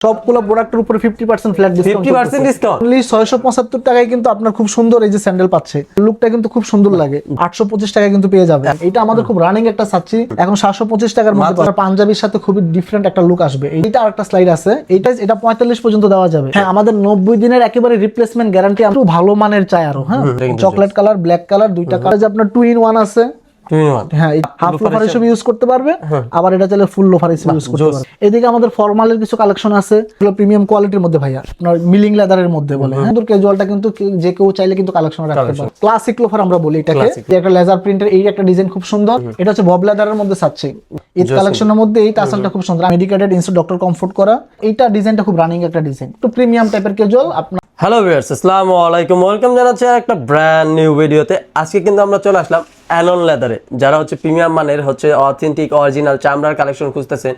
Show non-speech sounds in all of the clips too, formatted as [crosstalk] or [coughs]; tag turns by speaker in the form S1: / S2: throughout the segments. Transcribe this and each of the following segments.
S1: সবগুলো প্রোডাক্টের উপরে fifty percent flat discount
S2: 50% discount?
S1: Only ছয়শো পঁচাত্তর টাকায় কিন্তু আপনার খুব সুন্দর এই যে স্যান্ডেল পাচ্ছে। লুকটা কিন্তু খুব সুন্দর লাগে। আটশো পঁচিশ টাকায় কিন্তু পেয়ে যাবে এটা আমাদের খুব রানিং একটা চাচ্ছি এখন সাতশো পঁচিশ টাকার মধ্যে পাঞ্জাবির সাথে খুবই ডিফারেন্ট একটা লুক আসবে। এইটা আরেকটা স্লাইড আছে। এইটা এটা পঁয়তাল্লিশ পর্যন্ত দেওয়া যাবে। হ্যাঁ। আমাদের নব্বই দিনের একেবারে রিপ্লেসমেন্ট গ্যারান্টি একটু ভালো মানের চাই আরও হ্যাঁ? চকলেট কালার ব্ল্যাক কালার দুইটা কালার আপনার টু ইন ওয়ান আছে। হ্যাঁ হাফ লোফার হিসেবে ইউজ করতে পারবে
S2: হ্যাঁ।
S1: আবার এটা চাইলে ফুল লোফার হিসেবে ইউজ করতে পারবে। এদিকে আমাদের ফর্মালের কিছু কালেকশন আছে এগুলো প্রিমিয়াম কোয়ালিটির মধ্যে ভাইয়া আপনার মিলিং লেদারের মধ্যে বলে। ক্যাজুয়ালটা কিন্তু যে কেউ চাইলে কিন্তু কালেকশন রাখতে পারে। ক্লাসিক লোফার আমরা বলি এটাকে। একটা লেজার প্রিন্টের এই একটা ডিজাইন খুব সুন্দর। এটা হচ্ছে বব লেদারের মধ্যে চাচ্ছে ঈদ কালেকশনের মধ্যে এই টাসেলটা খুব সুন্দর। মেডিকেটেড ইনস্টু ডক্টর কমফোর্ট করা। এইটা ডিজাইনটা খুব রানিং একটা ডিজাইন একটু প্রিমিয়াম টাইপের ক্যাজুয়াল আপনার
S2: হ্যালো ভিউয়ার্স আসসালামু আলাইকুম। ওয়েলকাম জানাচ্ছি একটা ব্র্যান্ড নিউ ভিডিওতে আজকে কিন্তু আমরা চলে আসলাম অ্যালন লেদারে, যারা হচ্ছে প্রিমিয়াম মানের হচ্ছে অথেন্টিক অরিজিনাল চামড়ার কালেকশন খুঁজতেছেন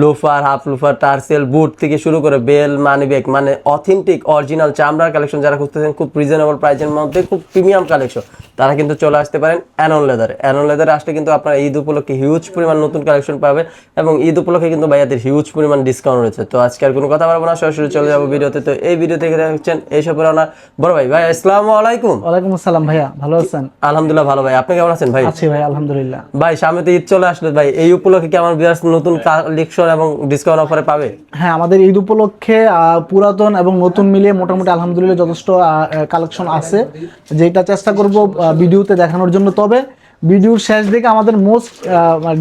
S2: loafer half loafer, tassel, boot থেকে শুরু করে বেল মানি ব্যাগ মানে অথেন্টিক অরিজিনাল চামড়ার কালেকশন যারা খুঁজতেছেন, খুব রিজনেবল প্রাইসের মধ্যে, খুব প্রিমিয়াম কালেকশন তারা কিন্তু চলে আসতে পারেন অ্যানন লেদারে অ্যানন লেদারে আসলে কিন্তু আপনারা ঈদ উপলক্ষে হিউজ পরিমাণ নতুন কালেকশন পাবে এবং ঈদ উপলক্ষে কিন্তু ভাইয়াদের হিউজ পরিমাণ ডিসকাউন্ট রয়েছে। তো আজকে আর কোনো কথা বলব না সরাসরি চলে যাব ভিডিওতে। তো এই ভিডিও থেকে দেখছেন এইসব ওনার বড় ভাই। ভাই আসসালামু আলাইকুম।
S1: ওয়ালাইকুম আসসালাম ভাইয়া ভালো আছেন?
S2: আলহামদুলিল্লাহ ভালো ভাই। আপনি কেমন আছেন ভাই?
S1: আছি ভাই আলহামদুলিল্লাহ।
S2: ভাই সামনে তো ঈদ চলে আসলে ভাই। এই উপলক্ষে কি আমার বিরাট নতুন কালেকশন এবং ডিসকাউন্ট অফারে পাবে?
S1: হ্যাঁ আমাদের ঈদ উপলক্ষে আহ, পুরাতন এবং নতুন মিলিয়ে মোটামুটি আলহামদুলিল্লাহ যথেষ্ট কালেকশন আছে। যেটা চেষ্টা করব ভিডিওতে দেখানোর জন্য। তবে ভিডিওর শেষ দিকে আমাদের মোস্ট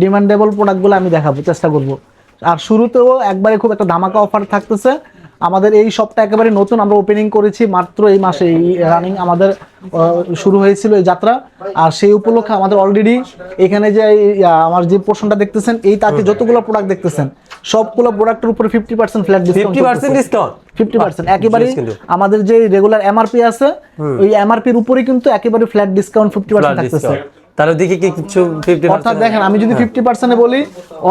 S1: ডিমান্ডেবল প্রোডাক্টগুলো আমি দেখাবো, চেষ্টা করব। আর শুরুতেও একবারে খুব একটা ধামাকা অফার থাকতেছে। আমাদের এই শপটা একেবারে নতুন আমরা ওপেনিং করেছি মাত্র এই মাসে এই রানিং আমাদের শুরু হয়েছিল এই যাত্রা। আর সেই উপলক্ষে আমাদের অলরেডি এখানে যে আমার যে পোর্শনটা দেখতেছেন এই তাকে যতগুলো প্রোডাক্ট দেখতেছেন সবগুলো প্রোডাক্টের উপরে fifty percent flat
S2: fifty percent discount
S1: fifty percent একেবারে আমাদের যে রেগুলার এমআরপি আছে ওই এমআরপির উপরে কিন্তু একেবারে ফ্ল্যাট ডিসকাউন্ট ফিফটি পার্সেন্ট থাকতেছে।
S2: তার দিকে কি কিছু ফিফটি
S1: অর্থাৎ দেখেন আমি যদি ফিফটি পার্সেন্টে বলি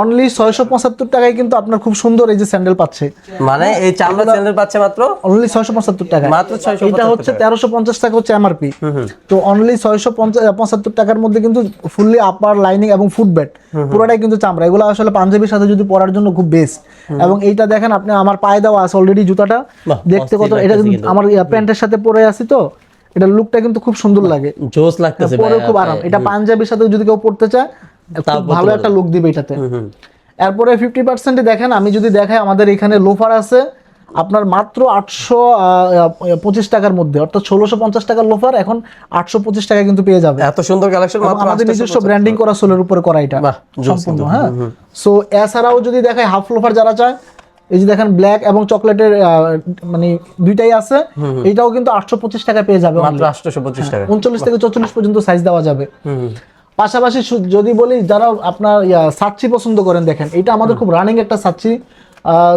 S1: অনলি ছয়শো পঁচাত্তর টাকায় কিন্তু আপনার খুব সুন্দর এই যে স্যান্ডেল পাচ্ছে।
S2: মানে এই চামড়া চ্যানেল পাচ্ছে মাত্র?
S1: অনলি ছয়শো পঁচাত্তর টাকা
S2: মাত্র 675
S1: এটা হচ্ছে তেরোশো পঞ্চাশ টাকা হচ্ছে এমআরপি তো অনলি ছয়শো পঁচাত্তর টাকার মধ্যে কিন্তু ফুললি আপার লাইনিং এবং ফুট ব্যাট পুরোটাই কিন্তু চামড়া। এগুলো আসলে পাঞ্জাবির সাথে যদি পরার জন্য খুব বেস্ট এবং এইটা দেখেন আপনি আমার পায়ে দেওয়া আছে অলরেডি জুতাটা। দেখতে কত এটা। আমার প্যান্টের সাথে পরে আছি তো। এটা লুকটা কিন্তু খুব সুন্দর লাগে।
S2: জোস লাগতেছে
S1: পরে খুব আরাম। এটা পাঞ্জাবির সাথে যদি কেউ পড়তে চায় খুব ভালো একটা লুক দিবে এটাতে। এরপরে ফিফটি পার্সেন্টে দেখেন আমি যদি দেখাই আমাদের এখানে লোফার আছে আপনার মাত্র আটশো পঁচিশ টাকার মধ্যে অর্থাৎ ষোলোশো পঞ্চাশ টাকার লোফার এখন আটশো পঁচিশ টাকা কিন্তু পেয়ে যাবে।
S2: এত সুন্দর কালেকশন
S1: আমাদের নিজস্ব ব্র্যান্ডিং করা সোলের উপরে করা এটা
S2: বাহ,
S1: সম্পূর্ণ হ্যাঁ। সো এছাড়াও যদি দেখায় হাফ লোফার যারা চায় এই যে দেখেন ব্ল্যাক এবং চকলেটের মানে দুইটাই আছে এটাও কিন্তু আটশো পঁচিশ টাকা পেয়ে যাবে
S2: মাত্র পঁচিশ টাকা।
S1: উনচল্লিশ থেকে চৌচল্লিশ পর্যন্ত সাইজ দেওয়া যাবে। পাশাপাশি যদি বলি যারা আপনার সাচ্চি পছন্দ করেন দেখেন এটা আমাদের খুব রানিং একটা সাচ্চি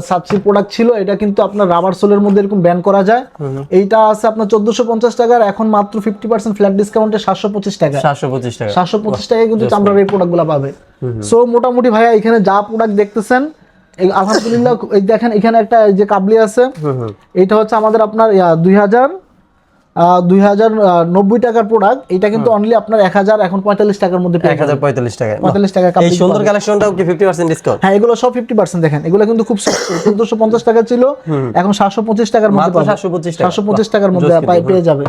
S1: সাচ্চি প্রোডাক্ট ছিল এটা কিন্তু আপনার রাবার সোলের মধ্যে এরকম ব্যান করা যায়। এইটা আছে আপনার চোদ্দশো পঞ্চাশ টাকার এখন মাত্র ফিফটি পার্সেন্ট ফ্ল্যাট ডিসকাউন্টে সাতশো পঁচিশ টাকা।
S2: সাতশো পঁচিশ টাকা।
S1: সাতশো পঁচিশ টাকায় কিন্তু চামড়ার এই প্রোডাক্টগুলো পাবে। সো মোটামুটি ভাইয়া এখানে যা প্রোডাক্ট দেখতেছেন আলহামদুলিল্লাহ এই দেখেন এখানে একটা যে কাবলি আছে এটা হচ্ছে আমাদের আপনার দুই হাজার দুই হাজার নব্বই টাকার প্রোডাক্ট এটা কিন্তু অনলি আপনার এক হাজার এখন পঁয়তাল্লিশ টাকার মধ্যে
S2: এক হাজার পঁয়তাল্লিশ টাকা
S1: পঁয়তাল্লিশ টাকা
S2: এই সুন্দর কালেকশনটাও কি ফিফটি পার্সেন্ট ডিসকাউন্ট
S1: হ্যাঁ এগুলো সব ফিফটি পার্সেন্ট দেখেন। এগুলো কিন্তু খুব [coughs] চোদ্দশো পঞ্চাশ টাকা ছিল এখন সাতশো পঁচিশ টাকার মধ্যে
S2: 725 টাকা।
S1: সাতশো পঁচিশ টাকার মধ্যে পেয়ে যাবে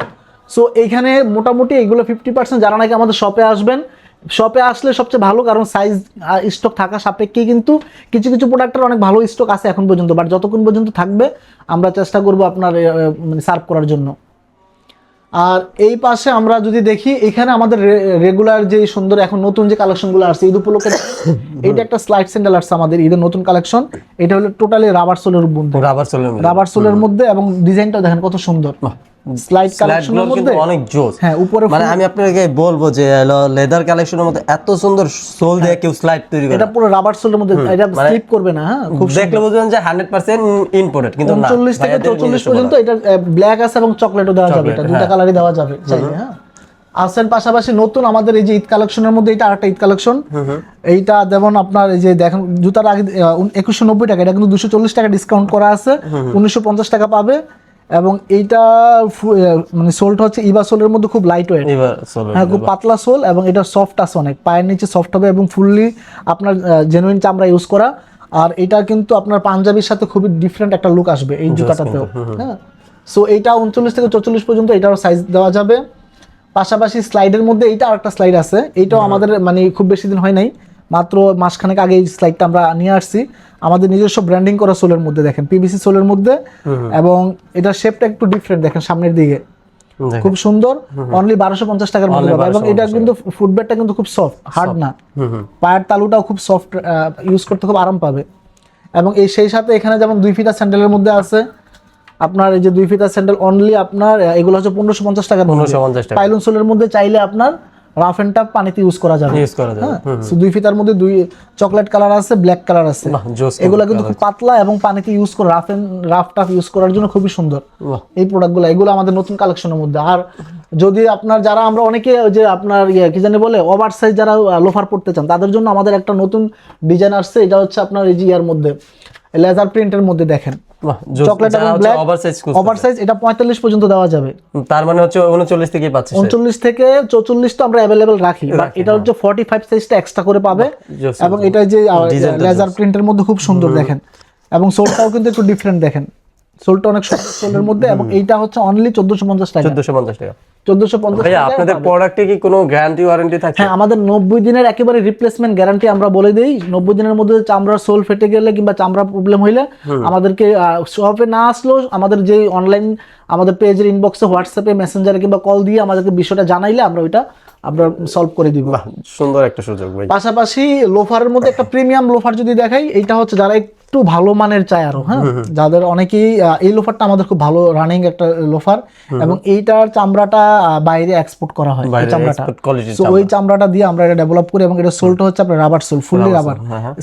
S1: সো এইখানে মোটামুটি এগুলো ফিফটি পার্সেন্ট যারা নাকি আমাদের শপে আসবেন শপে আসলে সবচেয়ে ভালো কারণ সাইজ স্টক থাকা সাপেক্ষে কিন্তু কিছু কিছু প্রোডাক্টের অনেক ভালো স্টক আছে এখন পর্যন্ত। বাট যতক্ষণ পর্যন্ত থাকবে আমরা চেষ্টা করব আপনার মানে সার্ভ করার জন্য। আর এই পাশে আমরা যদি দেখি এখানে আমাদের রেগুলার যে সুন্দর এখন নতুন যে কালেকশনগুলো আসছে ঈদ উপলক্ষে [coughs] এইটা একটা স্লাইড স্যান্ডেল আসছে আমাদের ঈদের নতুন কালেকশন এটা হলো টোটালি রাবার সোলের মধ্যে।
S2: রাবার সোলের
S1: রাবার সোলের মধ্যে এবং ডিজাইনটা দেখেন কত সুন্দর। স্লাইড কালেকশনের মধ্যে?
S2: অনেক জোস।
S1: হ্যাঁ উপরে
S2: মানে আমি আপনাকে বলব যে লেদার কালেকশনের মধ্যে এত সুন্দর সোল দিয়ে কেউ স্লাইড তৈরি করে
S1: এটা পুরো রাবার সোলের মধ্যে এটা
S2: মানে
S1: স্লিপ করবে না হ্যাঁ খুব
S2: দেখলে বুঝবেন যে হান্ড্রেড পার্সেন্ট ইম্পোর্টেড কিন্তু না
S1: উনচল্লিশ থেকে
S2: ভাইয়াদের
S1: চৌচল্লিশ
S2: নিজস্ব
S1: পর্যন্ত এটা ব্ল্যাক আছে এবং চকলেটও দেওয়া যাবে এটা
S2: Chocolate,
S1: দুইটা
S2: হ্যাঁ।
S1: কালারই দেওয়া যাবে চাইলে হ্যাঁ। আসেন পাশাপাশি নতুন আমাদের এই যে ঈদ কালেকশনের মধ্যে এটা আরেকটা ঈদ কালেকশন এইটা যেমন আপনার এই যে দেখেন জুতার আগে একুশশো নব্বই টাকা এটা কিন্তু দুশো চল্লিশ টাকা ডিসকাউন্ট করা আছে। উনিশশো পঞ্চাশ টাকা পাবে। এবং এইটা মানে সোলটা হচ্ছে ইবা সোলের মধ্যে খুব লাইট ওয়েট হ্যাঁ খুব পাতলা সোল এবং এটা সফট আছে অনেক। পায়ের নিচে সফট হবে এবং ফুললি আপনার জেনুইন চামড়া ইউজ করা। আর এটা কিন্তু আপনার পাঞ্জাবির সাথে খুবই ডিফারেন্ট একটা লুক আসবে এই জুতাটাতেও। হ্যাঁ। সো এইটা উনচল্লিশ থেকে চল্লিশ পর্যন্ত এটারও সাইজ দেওয়া যাবে। পাশাপাশি স্লাইডের মধ্যে এইটা আরেকটা স্লাইড আছে। এইটাও আমাদের মানে খুব বেশি দিন হয় নাই। মাত্র মাসখানেক আগে এই স্লাইডটা আমরা নিয়ে আসছি। আমাদের নিজস্ব ব্র্যান্ডিং করা সোলের মধ্যে দেখেন পিভিসি সোলের মধ্যে এবং এটার শেপটা একটু ডিফারেন্ট দেখেন সামনের দিকে। খুব সুন্দর অনলি বারোশো পঞ্চাশ টাকার মধ্যে পাবে এবং এটা কিন্তু ফুটবেডটা কিন্তু খুব সফট হার্ড না। পায়ের তালুটাও খুব সফট ইউজ করতে খুব আরাম পাবে। এবং এই সেই সাথে এখানে যেমন দুই ফিটা স্যান্ডেলের মধ্যে আছে আপনার এই যে দুই ফিতা স্যান্ডেল অনলি আপনার এগুলো হচ্ছে পনেরোশো পঞ্চাশ মধ্যে।
S2: পনেরোশো পঞ্চাশ টাকা।
S1: পাইলন সোলের মধ্যে চাইলে আপনার রাফ এন্ড টাফ পানিতে ইউজ করা যাবে।
S2: ইউজ করা যাবে।
S1: হ্যাঁ? দুই ফিতার মধ্যে দুই চকলেট কালার আছে ব্ল্যাক কালার আছে। এগুলো কিন্তু খুব পাতলা এবং পানিতে ইউজ করে rough and rough tough use করার জন্য খুবই সুন্দর। এই প্রোডাক্টগুলো এগুলো আমাদের নতুন কালেকশনের মধ্যে। আর যদি আপনার যারা আমরা অনেকে ওই যে আপনার ইয়ে কি জানি বলে ওভার সাইজ যারা লোফার পড়তে চান তাদের জন্য আমাদের একটা নতুন ডিজাইন আসছে এটা হচ্ছে আপনার এই যে ইয়ার মধ্যে। লেজার প্রিন্টের মধ্যে দেখেন। চকলেট এবং black
S2: oversize
S1: oversize এটা পঁয়তাল্লিশ পর্যন্ত দেওয়া যাবে।
S2: তার মানে হচ্ছে উনচল্লিশ থেকেই পাচ্ছে সে।
S1: উনচল্লিশ থেকে চৌচল্লিশ তো আমরা অ্যাভেলেবেল রাখি বাট এটা হচ্ছে ফর্টি ফাইভ সাইজটা এক্সট্রা করে পাবে। এবং এটা যে লেজার প্রিন্টের মধ্যে খুব সুন্দর দেখেন। এবং সোলটাও কিন্তু একটু ডিফারেন্ট দেখেন। সোলটা অনেক সুন্দর সোলের মধ্যে এবং এইটা হচ্ছে অনলি চোদ্দশো পঞ্চাশ টাকা।
S2: চোদ্দশো পঞ্চাশ টাকা। আপনাদের প্রোডাক্টে কি কোনো গ্যারান্টি ওয়ারেন্টি থাকে?
S1: হ্যাঁ আমাদের নব্বই দিনের একেবারে রিপ্লেসমেন্ট গ্যারান্টি আমরা বলে দিই। নব্বই দিনের মধ্যে চামড়ার সোল ফেটে গেলে কিংবা চামড়া প্রবলেম হইলে আমাদেরকে শপে না আসলেও আমাদের যে অনলাইন আমাদের পেজের ইনবক্সে হোয়াটসঅ্যাপে মেসেঞ্জারে কিংবা কল দিয়ে আমাদেরকে বিষয়টা জানাইলে আমরা ওইটা আমরা সলভ করে দিব।
S2: সুন্দর একটা সুযোগ ভাই।
S1: পাশাপাশি লোফারের মধ্যে একটা প্রিমিয়াম লোফার যদি দেখাই এটা হচ্ছে যারা একটু ভালো মানের চাই আরও হ্যাঁ? যাদের অনেকেই এই লোফারটা আমাদের খুব ভালো রানিং একটা লোফার এবং এইটার চামড়াটা বাইরে এক্সপোর্ট করা হয় চামড়াটা। ওই চামড়াটা দিয়ে আমরা এটা ডেভেলপ করি এবং এটা সোলটা হচ্ছে আপনার rubber sole fully rubber.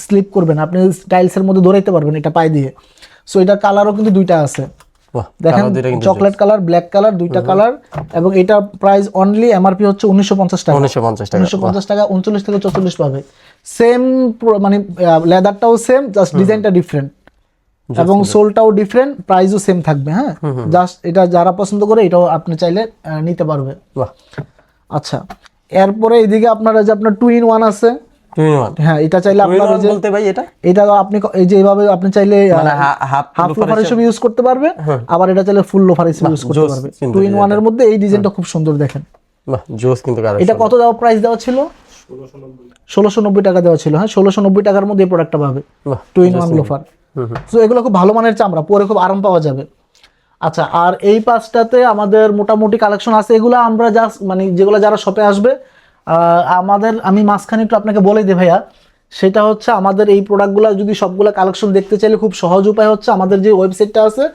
S1: Slip করবেন আপনি টাইলসের মধ্যে দৌড়াইতে পারবেন এটা পায়ে দিয়ে। সো এটার কালারও কিন্তু দুইটা আছে। দেখেন চকলেট কালার ব্ল্যাক কালার দুইটা কালার এবং এটা প্রাইস অনলি এমআরপি হচ্ছে উনিশশো পঞ্চাশ টাকা।
S2: উনিশশো পঞ্চাশ টাকা
S1: উনিশশো পঞ্চাশ টাকা উনচল্লিশ থেকে চল্লিশ পাবে। সেম মানে লেদারটাও সেম জাস্ট ডিজাইনটা ডিফারেন্ট এবং সোলটাও ডিফারেন্ট প্রাইসও সেম থাকবে হ্যাঁ? জাস্ট এটা যারা পছন্দ করে এটাও আপনি চাইলে নিতে পারবে। আচ্ছা এরপরে এইদিকে আপনার যে আপনার টু ইন ওয়ান আছে হ্যাঁ এটা চাইলে আপনার
S2: বলতে ভাই এটা?
S1: এটা আপনি এই যে এইভাবে আপনি চাইলে
S2: হাফ
S1: লোফার হিসেবে ইউজ করতে পারবে আবার এটা চাইলে ফুল লোফার হিসেবে ইউজ করতে পারবে টু ইন ওয়ানের মধ্যে এই ডিজাইনটা খুব সুন্দর দেখেন।
S2: বাহ জোস কিন্তু
S1: এটা কত দেওয়া প্রাইস দেওয়া ছিল? ষোলোশো নব্বই। টাকা দেওয়া ছিল হ্যাঁ ষোলোশো নব্বই টাকার মধ্যে এই প্রোডাক্টটা পাবে। টু ইন ওয়ান লোফার তো এগুলো খুব ভালো মানের চামড়া পরে খুব আরাম পাওয়া যাবে। আচ্ছা আর এই পাঁচটাতে আমাদের মোটামুটি কালেকশন আছে। এগুলো আমরা জাস্ট মানে যেগুলো যারা শপে আসবে আমাদের আমি মাঝখানে একটু আপনাকে বলে দিই ভাইয়া সেটা হচ্ছে আমাদের এই প্রোডাক্টগুলো যদি সবগুলো কালেকশন দেখতে চাইলে খুব সহজ উপায় হচ্ছে আমাদের যে ওয়েবসাইটটা আছে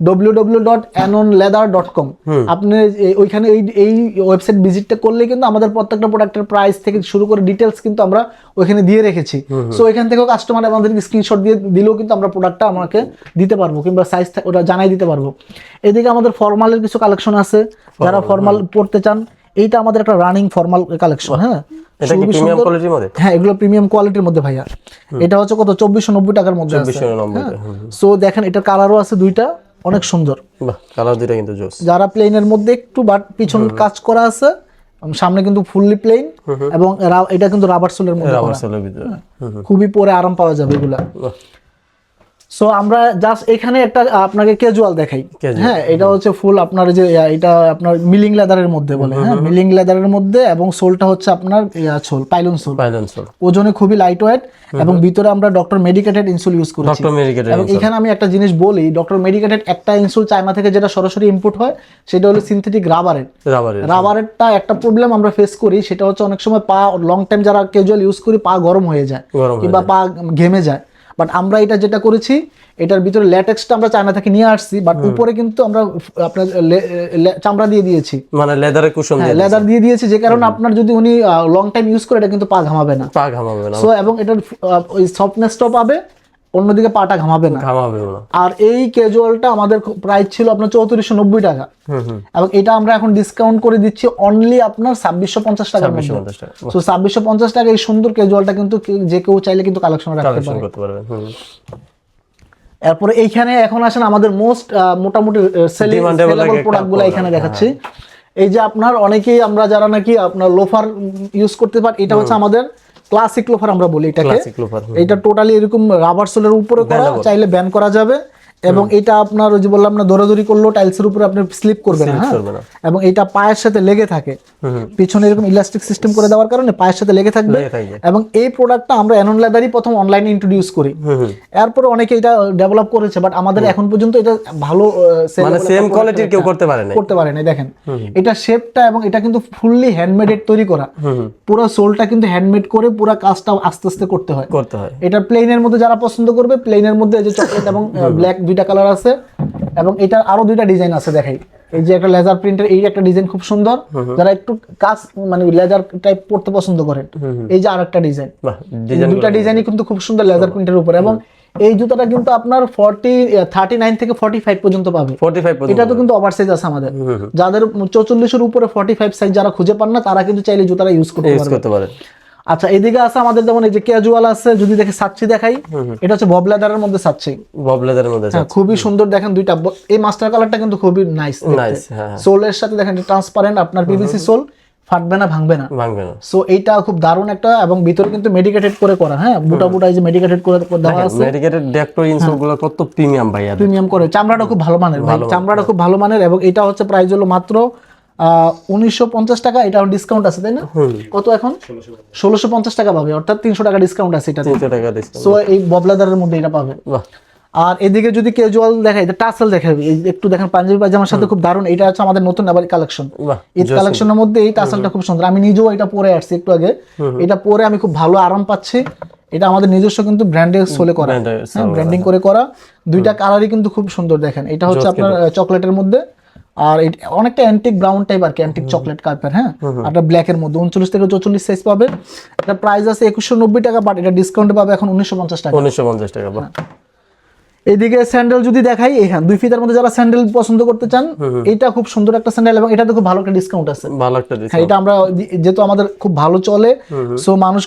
S1: www.anonleather.com আপনি ওইখানে এই এই ওয়েবসাইট ভিজিটটা করলে কিন্তু আমাদের প্রত্যেকটা প্রোডাক্টের প্রাইস থেকে শুরু করে ডিটেলস কিন্তু আমরা ওইখানে দিয়ে রেখেছি। সো ওইখান থেকেও কাস্টমার আমাদেরকে স্ক্রিনশট দিয়ে দিলেও কিন্তু আমরা প্রোডাক্টটা আমাকে দিতে পারব কিংবা সাইজ ওটা জানাই দিতে পারব। এদিকে আমাদের ফর্মালের কিছু কালেকশন আছে যারা ফর্মাল পড়তে চান এইটা আমাদের একটা রানিং ফর্মাল কালেকশন হ্যাঁ?
S2: এটা কি প্রিমিয়াম কোয়ালিটির মধ্যে
S1: হ্যাঁ এগুলো প্রিমিয়াম কোয়ালিটির মধ্যে ভাইয়া। এটা হচ্ছে কত? চব্বিশশো নব্বই টাকার মধ্যে আছে। সো দেখেন এটার কালারও আছে দুইটা অনেক সুন্দর।
S2: বাহ কালার দুইটা কিন্তু জোস।
S1: যারা প্লেনের মধ্যে একটু বাট পিছন কাজ করা আছে সামনে কিন্তু ফুললি প্লেন এবং এটা কিন্তু রাবার সোলের মধ্যে
S2: রাবার। ভিতরে। হুম।
S1: খুবই পরে আরাম পাওয়া যাবে এগুলা। সো আমরা জাস্ট এখানে একটা আপনাকে ক্যাজুয়াল দেখাই। হ্যাঁ এটা হচ্ছে ফুল আপনার যে এটা আপনার মিলিং লেদারের মধ্যে বলে হ্যাঁ? মিলিং লেদারের মধ্যে এবং সোলটা হচ্ছে আপনার ইয়া sole phylon sole.
S2: Phylon sole.
S1: ওজনে খুবই লাইট ওয়েট এবং ভিতরে আমরা ডক্টর মেডিকেটেড ইনসুল ইউজ করেছি।
S2: ডক্টর মেডিকেটের
S1: এবং এখানে আমি একটা জিনিস বলি ডক্টর মেডিকেটেড একটা ইনসুল চায়না থেকে যেটা সরাসরি ইম্পোর্ট হয় সেটা হলো সিনথেটিক রাবারের
S2: রাবারের
S1: রাবারেরটা একটা প্রবলেম আমরা ফেস করি সেটা হচ্ছে অনেক সময় পা লং টাইম যারা ক্যাজুয়াল ইউজ করি পা গরম হয়ে যায় কিংবা পা ঘেমে যায়। বাট আমরা এটা যেটা করেছি এটার ভিতরে ল্যাটেক্সটা আমরা চায়না থেকে নিয়ে আসছি বাট উপরে কিন্তু আমরা আপনার চামড়া দিয়ে দিয়েছি।
S2: মানে লেদারের কুশন দিয়ে
S1: লেদার দিয়ে দিয়েছি যে কারণে আপনার যদি উনি লং টাইম ইউজ করে এটা কিন্তু পা ঘামাবে না।
S2: পা ঘামাবে না।
S1: সো এবং এটার ওই সফটনেসটাও পাবে অন্যদিকে পাটা ঘামাবে না।
S2: ঘামাবে না
S1: আর এই ক্যাজুয়ালটা আমাদের প্রাইস ছিল আপনার চৌত্রিশশো নব্বই টাকা। এবং এটা আমরা এখন ডিসকাউন্ট করে দিচ্ছি অনলি আপনার ছাব্বিশশো পঞ্চাশ
S2: টাকা
S1: তো ছাব্বিশশো পঞ্চাশ টাকা এই সুন্দর ক্যাজুয়ালটা কিন্তু যে কেউ চাইলে কিন্তু কালেকশন রাখতে
S2: কালেকশন
S1: পারে।
S2: করতে পারবেন হুম।
S1: এরপরে এইখানে এখন আসেন আমাদের মোস্ট মোটামুটি
S2: একটা
S1: প্রোডাক্টগুলো এখানে দেখাচ্ছি। এই যে আপনার অনেকেই আমরা যারা নাকি আপনার লোফার ইউজ করতে পার এটা হচ্ছে আমাদের ক্লাসিক লোফার আমরা বলি এটাকে। এটা টোটালি এরকম রাবার সোলের উপরে করা চাইলে ব্যান করা যাবে। এবং এটা আপনার ওই যে বললাম না দৌড়াদৌড়ি করলেও টাইলসের উপরে আপনি স্লিপ করবে না হ্যাঁ?
S2: না।
S1: এবং এটা পায়ের সাথে লেগে থাকে। পিছনে এরকম ইলাস্টিক সিস্টেম করে দেওয়ার কারণে পায়ের সাথে লেগে থাকবে। এবং এই প্রোডাক্টটা আমরা অ্যানন লেদারই প্রথম অনলাইনে ইন্ট্রোডিউস করি। এরপরে অনেকে এটা ডেভেলপ করেছে বাট আমাদের এখন পর্যন্ত এটা ভালো
S2: মানে সেম কোয়ালিটির কেউ করতে পারে না
S1: করতে পারে না দেখেন। এটা শেপটা এবং এটা কিন্তু ফুললি হ্যান্ডমেডেড তৈরি করা। পুরো সোলটা কিন্তু হ্যান্ডমেড করে পুরো কাজটা আস্তে আস্তে করতে হয়।
S2: করতে হয়।
S1: এটা প্লেনের মধ্যে যারা পছন্দ করবে প্লেনের মধ্যে এই যে চকলেট এবং ব্ল্যাক দুইটা কালার আছে এবং এটার আরও দুইটা ডিজাইন আছে দেখাই। এই যে একটা লেজার প্রিন্টের এই একটা ডিজাইন খুব সুন্দর। যারা একটু কাজ মানে লেজার টাইপ পড়তে পছন্দ করেন এই যে আরেকটা ডিজাইন
S2: বাহ ডিজাইন
S1: দুইটা ডিজাইনই কিন্তু খুব সুন্দর লেজার প্রিন্টের উপর এবং এই জুতাটা কিন্তু আপনার ফর্টি থার্টি নাইন থেকে ফর্টি ফাইভ পর্যন্ত পাবে।
S2: 45
S1: এটা তো কিন্তু ওভার সাইজ আছে আমাদের। যাদের চৌচল্লিশের উপরে ফর্টি ফাইভ সাইজ যারা খুঁজে পান না তারা কিন্তু চাইলে জুতাটা ইউজ করতে
S2: ইউজ করতে পারে।
S1: আচ্ছা এদিকে আছে আমাদের যেমন এই যে ক্যাজুয়াল আছে যদি দেখে সাচ্ছি দেখাই এটা হচ্ছে বব লেদারের মধ্যে সাচ্ছি।
S2: বব লেদারের মধ্যে
S1: হ্যাঁ খুবই সুন্দর দেখেন দুইটা এই মাস্টার কালারটা কিন্তু খুবই নাইস
S2: নাইস
S1: সোলের সাথে দেখেন ট্রান্সপারেন্ট আপনার পিভিসি সোল ফাটবে না ভাঙবে না।
S2: ভাঙবে না।
S1: সো এইটা খুব দারুণ একটা এবং ভিতরে কিন্তু মেডিকেটেড করে করা হ্যাঁ? বুটা বুটা এই যে মেডিকেটেড করে দেওয়া আছে।
S2: মেডিকেটেড ডেক্টর ইনসোলগুলো কত প্রিমিয়াম ভাই
S1: প্রিমিয়াম করে। চামড়াটা খুব ভালো মানের ভাই। চামড়াটা খুব ভালো মানের এবং এটা হচ্ছে প্রাইস হলো মাত্র উনিশশো পঞ্চাশ টাকা এটা ডিসকাউন্ট আছে তাই না? কত এখন? ষোলোশো পঞ্চাশ টাকা পাবে অর্থাৎ তিনশো টাকা ডিসকাউন্ট আছে এটা সো এই ববলাদারের মধ্যে এটা পাবে। আর এদিকে যদি ক্যাজুয়াল দেখাই টাসেল দেখাবে একটু দেখেন পাঞ্জাবি পাজামার সাথে খুব দারুণ এটা হচ্ছে আমাদের নতুন আবার কালেকশন ঈদ কালেকশনের মধ্যে এই টাসেলটা খুব সুন্দর। আমি নিজেও এটা পরে আসছি একটু আগে। এটা পরে আমি খুব ভালো আরাম পাচ্ছি। এটা আমাদের নিজস্ব কিন্তু ব্র্যান্ডের সোলে করা। ব্র্যান্ডিং করে। করা দুইটা কালারই কিন্তু খুব সুন্দর দেখেন। এটা হচ্ছে আপনার চকলেটের মধ্যে। আর অনেকটা অ্যান্টিক ব্রাউন টাইপ আর কি অ্যান্টিক চকলেট কার্পের হ্যাঁ? আপনার ব্ল্যাক এর মধ্যে উনচল্লিশ থেকে চৌচল্লিশ সাইজ পাবে। এটা প্রাইস আছে একুশশো নব্বই টাকা বাট এটা ডিসকাউন্টে পাবে এখন উনিশশো পঞ্চাশ টাকা।
S2: উনিশশো পঞ্চাশ টাকা বাহ।
S1: এদিকে স্যান্ডেল যদি দেখাই এখানে দুই ফিতার মধ্যে যারা স্যান্ডেল পছন্দ করতে চান এটা খুব সুন্দর একটা স্যান্ডেল এবং এটাতে খুব ভালো একটা ডিসকাউন্ট আছে।
S2: ভালো একটা
S1: হ্যাঁ
S2: ডিসকাউন্ট
S1: এটা আমরা যেহেতু আমাদের খুব ভালো চলে সো মানুষ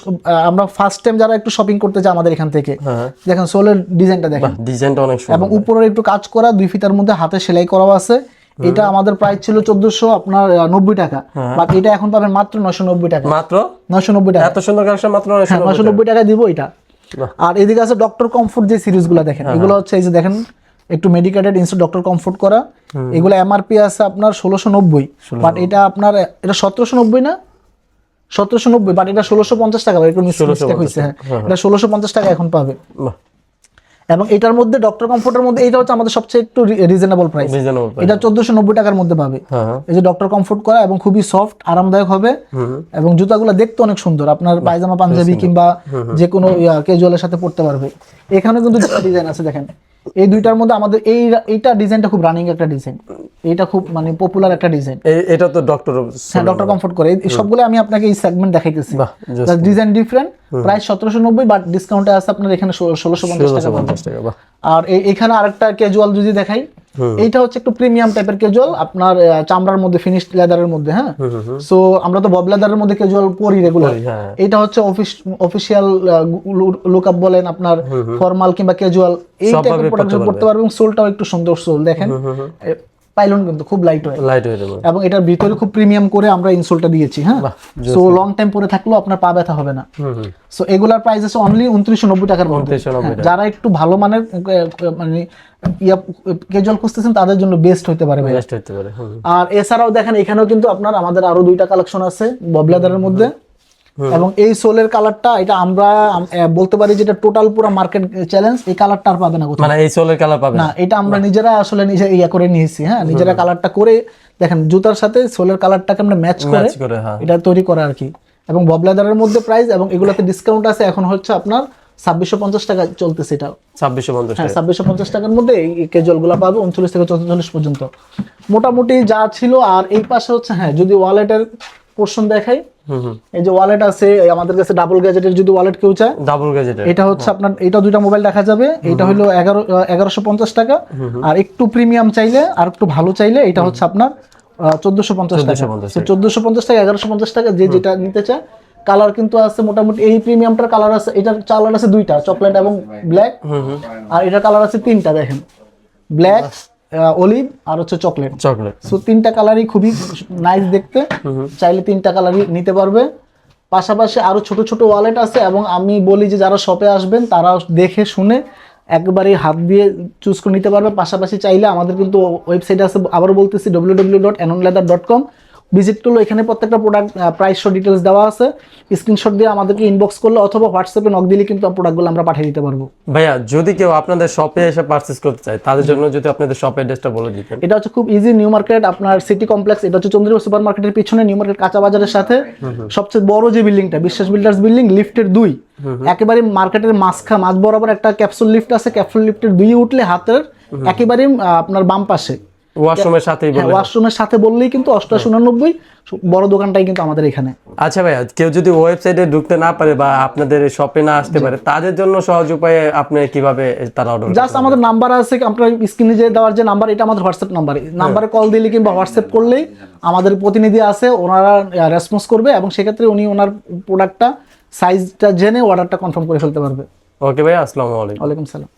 S1: আমরা ফার্স্ট টাইম যারা একটু শপিং করতে চাই আমাদের এখান থেকে।
S2: হ্যাঁ
S1: দেখেন সোলের ডিজাইনটা দেখেন।
S2: ডিজাইনটা অনেক সুন্দর।
S1: এবং উপরের একটু কাজ করা দুই ফিতার মধ্যে হাতে সেলাই করা আছে। এটা আমাদের প্রাইস ছিল চোদ্দশো আপনার নব্বই টাকা। বাট এটা এখন পাবেন মাত্র নশো নব্বই টাকা।
S2: মাত্র?
S1: নশো নব্বই টাকা।
S2: এত সুন্দর কালেকশন মাত্র
S1: হ্যাঁ নশো নব্বই টাকা। দিব এটা। আর এদিকে আছে ডক্টর কমফোর্ট যে সিরিজ সিরিজগুলো দেখেন এগুলো হচ্ছে এই যে দেখেন একটু মেডিকেটেড ইনস্টু ডক্টর কমফোর্ট করা। এগুলো এমআরপি আছে আপনার ষোলোশো নব্বই। বাট এটা আপনার এটা সতেরোশো নব্বই না? সতেরোশো নব্বই বাট এটা ষোলোশো পঞ্চাশ টাকা হ্যাঁ। এটা ষোলোশো পঞ্চাশ টাকা এখন পাবে। এবং এটার মধ্যে ডক্টর কমফোর্টের মধ্যে এটা হচ্ছে আমাদের সবচেয়ে একটু রিজনেবল প্রাইস এটা চোদ্দশো নব্বই টাকার মধ্যে পাবে।
S2: হ্যাঁ হ্যাঁ।
S1: এই যে ডক্টর কমফোর্ট করা এবং খুবই সফট আরামদায়ক হবে। এবং জুতাগুলো দেখতে অনেক সুন্দর। আপনার পায়জামা পাঞ্জাবি কিংবা যে কোনো ক্যাজুয়ালের সাথে পড়তে পারবে। এখানে কিন্তু ডিজাইন আছে দেখেন। এই দুইটার মধ্যে আমাদের এই এইটা ডিজাইনটা খুব রানিং একটা ডিজাইন এটা খুব মানে পপুলার একটা ডিজাইন
S2: এটা তো ডক্টর
S1: হ্যাঁ ডক্টর কমফর্ট করে। এই সবগুলো আমি আপনাকে এই সেগমেন্ট দেখাইতেছি। ডিজাইন ডিফারেন্ট প্রায় সতেরোশো নব্বই বাট ডিসকাউন্টে আছে আপনার এখানে ষোলোশো পঞ্চাশ টাকা আর এই- এখানে আরেকটা ক্যাজুয়াল যদি দেখাই এইটা হচ্ছে একটু প্রিমিয়াম টাইপের কেজুয়াল আপনার চামড়ার মধ্যে ফিনিশ লেদারের মধ্যে হ্যাঁ? সো আমরা তো বব লেদারের মধ্যে কেজুয়াল পরি রেগুলার
S2: হ্যাঁ।
S1: এটা হচ্ছে অফিস অফিসিয়াল লুক আপ বলেন আপনার ফর্মাল কিংবা কেজুয়াল এই টাইপের প্রোডাক্ট করতে পারবেন সোলটাও একটু সুন্দর সোল দেখেন। পাইলন কিন্তু খুব লাইট হয়।
S2: লাইট
S1: এবং এটার ভিতরে খুব প্রিমিয়াম করে আমরা ইনসোলটা দিয়েছি হ্যাঁ? সো লং টাইম পরে থাকলেও আপনার পা ব্যথা হবে না। সো এগুলার প্রাইস আছে অনলি উনত্রিশশো নব্বই টাকার মধ্যে।
S2: 2990
S1: হ্যাঁ, যারা একটু ভালো মানের মানে ইয়া ক্যাজুয়াল খুঁজতেছেন তাদের জন্য বেস্ট হতে পারে
S2: বেস্ট হতে পারে
S1: আর এছাড়াও দেখেন এখানেও কিন্তু আপনার আমাদের আরও দুইটা কালেকশন আছে ববলাদারের মধ্যে। এবং এই সোলের কালারটা এটা আমরা বলতে পারি যেটা টোটাল পুরো মার্কেট চ্যালেঞ্জ এই কালারটা আর পাবে না
S2: মানে এই সোলের কালার পাবে
S1: না এটা আমরা নিজেরা আসলে নিজে ইয়া করে নিয়েছি হ্যাঁ নিজেরা কালারটা করে দেখেন জুতার সাথে সোলের কালারটাকে আমরা ম্যাচ করে
S2: হ্যাঁ।
S1: এটা তৈরি করা আর কি। এবং ববলাদারের মধ্যে প্রাইস এবং এগুলোতে ডিসকাউন্ট আছে এখন হচ্ছে আপনার ছাব্বিশশো পঞ্চাশ টাকা চলতেছে এটা।
S2: ছাব্বিশশো পঞ্চাশ
S1: হ্যাঁ ছাব্বিশশো পঞ্চাশ টাকার মধ্যে এই ক্যাজুয়ালগুলো পাবে উনচল্লিশ থেকে চৌচল্লিশ পর্যন্ত। মোটামুটি যা ছিল আর এই পাশে হচ্ছে হ্যাঁ যদি ওয়ালেটের পোর্শন দেখাই এই যে ওয়ালেট আছে আমাদের কাছে ডাবল গ্যাজেটের যদি ওয়ালেট কেউ চায়
S2: ডাবল গ্যাজেটের
S1: এটা হচ্ছে আপনার এটা দুইটা মোবাইল দেখা যাবে। এটা হলো এগারো এগারোশো পঞ্চাশ টাকা। আর একটু প্রিমিয়াম চাইলে আর একটু ভালো চাইলে এটা হচ্ছে আপনার চোদ্দশো পঞ্চাশ টাকা। চোদ্দশো পঞ্চাশ টাকা। এগারোশো পঞ্চাশ টাকা যে যেটা নিতে চায়। কালার কিন্তু আছে মোটামুটি এই প্রিমিয়ামটার কালার আছে এটার কালার আছে দুইটা চকলেট এবং ব্ল্যাক আর এটার কালার আছে তিনটা দেখেন। ব্ল্যাক অলিভ আর হচ্ছে চকলেট
S2: চকলেট
S1: সো তিনটা কালারই খুবই নাইস দেখতে। চাইলে তিনটা কালারই নিতে পারবে। পাশাপাশি আরও ছোট ছোট ওয়ালেট আছে এবং আমি বলি যে যারা শপে আসবেন তারা দেখে শুনে একবারে হাত দিয়ে চুজ করে নিতে পারবে। পাশাপাশি চাইলে আমাদের কিন্তু ওয়েবসাইট আছে। আবারও বলতেছি W W dot leather dot com visit করল এখানে প্রত্যেকটা প্রোডাক্ট প্রাইস শো ডিটেলস দেওয়া আছে। স্ক্রিনশট দিয়ে আমাদেরকে ইনবক্স করলে অথবা হোয়াটসঅ্যাপে নক দিলে কিন্তু প্রোডাক্টগুলো আমরা পাঠিয়ে দিতে পারব।
S2: ভাইয়া যদি কেউ আপনাদের শপে এসে পারচেস করতে চায় তাদের জন্য যদি আপনাদের শপ অ্যাড্রেসটা বলে দিতেন।
S1: এটা হচ্ছে খুব ইজি নিউ মার্কেট আপনার সিটি কমপ্লেক্স এটা হচ্ছে চন্দ্রপুর সুপার মার্কেটের পিছনে নিউ মার্কেট কাঁচা বাজারের সাথে। সবচেয়ে বড় যে বিল্ডিংটা বিশ্বাস বিল্ডার্স বিল্ডিং লিফটের দুই। একেবারে মার্কেটের মাঝখা মাঝ বরাবর একটা ক্যাপসুল লিফট আছে। ক্যাপসুল লিফটের দুই উঠলে হাতের একেবারে আপনার বাম পাশে।
S2: ওয়াশরুমের সাথেই বলে
S1: ওয়াশরুমের সাথে বললেই কিন্তু অষ্টাশি উনানব্বই বড় দোকানটাই কিন্তু আমাদের এখানে।
S2: আচ্ছা ভাইয়া কেউ যদি ওয়েবসাইটে ঢুকতে না পারে বা আপনাদের শপে না আসতে পারে তাদের জন্য সহজ উপায়ে আপনি কীভাবে তারা অর্ডার
S1: জাস্ট আমাদের নাম্বার আছে আপনার স্ক্রিনে যে দেওয়ার যে নাম্বার এটা আমাদের হোয়াটসঅ্যাপ নাম্বার নাম্বারে কল দিলে কিংবা হোয়াটসঅ্যাপ করলেই আমাদের প্রতিনিধি আছে ওনারা রেসপন্স করবে এবং সেক্ষেত্রে উনি ওনার প্রোডাক্টটা সাইজটা জেনে অর্ডারটা কনফার্ম করে ফেলতে পারবে।
S2: ওকে ভাইয়া আসসালামু আলাইকুম।
S1: ওয়ালাইকুম সালাম।